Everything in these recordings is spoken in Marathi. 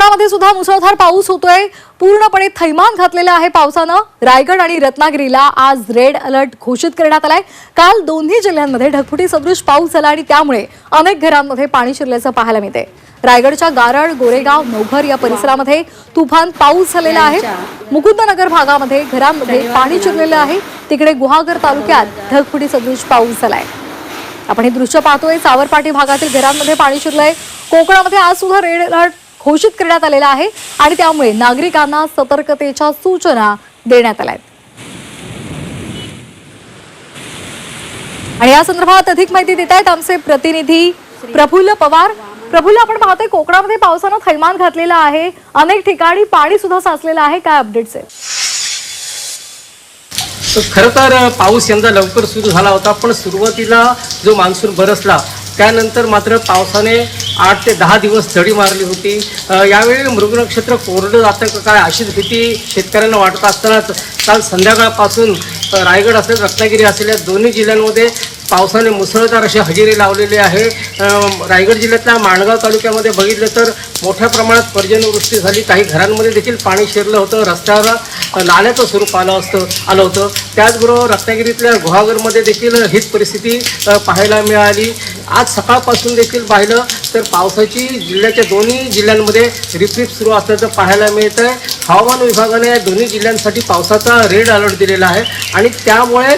कोकणामध्ये सुद्धा मुसळधार पाऊस होतोय. पूर्णपणे थैमान घातलेलं आहे पावसानं. रायगड आणि रत्नागिरीला आज रेड अलर्ट घोषित करण्यात आलाय. काल दोन्ही जिल्ह्यांमध्ये ढगफुटी सदृश पाऊस झाला आणि त्यामुळे अनेक घरांमध्ये पाणी शिरल्याचं पाहायला मिळते रायगडच्या गारड गोरेगाव नवघर या परिसरामध्ये तुफान पाऊस झालेला आहे. मुकुंदनगर भागामध्ये घरांमध्ये पाणी शिरलेलं आहे. तिकडे गुहागर तालुक्यात ढगफुटी सदृश पाऊस झालाय. आपण हे दृश्य पाहतोय. सावरपाटी भागातील घरांमध्ये पाणी शिरलंय. कोकणामध्ये आज सुद्धा रेड अलर्ट घोषित करण्यात आलेला आहे आणि त्यामुळे नागरिकांना सतर्कतेच्या सूचना देण्यात आल्या आहेत. आणि या संदर्भात अधिक माहिती देत आहेत आमचे प्रतिनिधी प्रफुल्ल पवार. प्रफुल्ल आपण पाहतोय कोकणामध्ये पावसानं थैमान घातलेलं आहे. अनेक ठिकाणी पाणी सुद्धा साचलेलं आहे. काय अपडेट्स आहेत? तर खरं तर पाऊस यंदा लवकर सुरू झाला होता पण सुरुवातीला जो मान्सून बरसला त्यानंतर मात्र पावसाने आठ ते दहा दिवस झडी मारली होती. यावेळी मृग नक्षत्र कोरडं जातं का काय अशीच भीती शेतकऱ्यांना वाटत असतानाच काल संध्याकाळपासून रायगड असेल रत्नागिरी असेल या दोन्ही जिल्ह्यांमध्ये पावसाने मुसळधार अशी हजेरी लावलेली आहे. रायगड जिल्ह्यातल्या माणगाव तालुक्यामध्ये बघितलं तर मोठ्या प्रमाणात पर्जन्यवृष्टी झाली. काही घरांमध्ये देखील पाणी शिरलं होतं. रस्त्यावर नाल्याचं स्वरूप आलं असतं आलं होतं. त्याचबरोबर रत्नागिरीतल्या गुहागरमध्ये देखील हीच परिस्थिती पाहायला मिळाली. आज सकाळपासून देखील पाहिलं तर पावसाची जिल्ह्याच्या दोन्ही जिल्ह्यांमध्ये रिपरिप सुरू असल्याचं पाहायला मिळतं आहे हवामान विभागाने या दोन्ही जिल्ह्यांसाठी पावसाचा रेड अलर्ट दिलेला आहे आणि त्यामुळे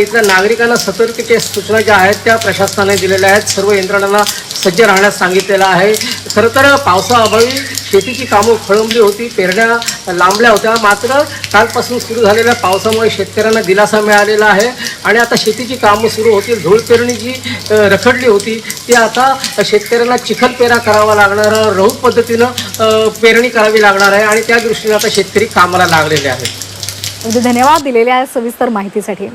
इथल्या नागरिकांना सतर्कतेच्या सूचना ज्या आहेत त्या प्रशासनाने दिलेल्या आहेत. सर्व यंत्रणांना सज्ज राहण्यास सांगितलेलं आहे. खरं तर पावसाअभावी शेतीची कामं खोळंबली होती पेरण्या लांबल्या होत्या. मात्र कालपासून सुरू झालेल्या पावसामुळे शेतकऱ्यांना दिलासा मिळालेला आहे. आणि आता शेतीची कामं सुरू होतील. धूळ पेरणी जी रखडली होती ती आता शेतकऱ्यांना चिखल पेरा करावा लागणार रहू पद्धतीनं पेरणी करावी लागणार आहे आणि त्या दृष्टीने आता शेतकरी कामाला लागलेले आहेत. म्हणजे धन्यवाद दिलेल्या सविस्तर माहितीसाठी.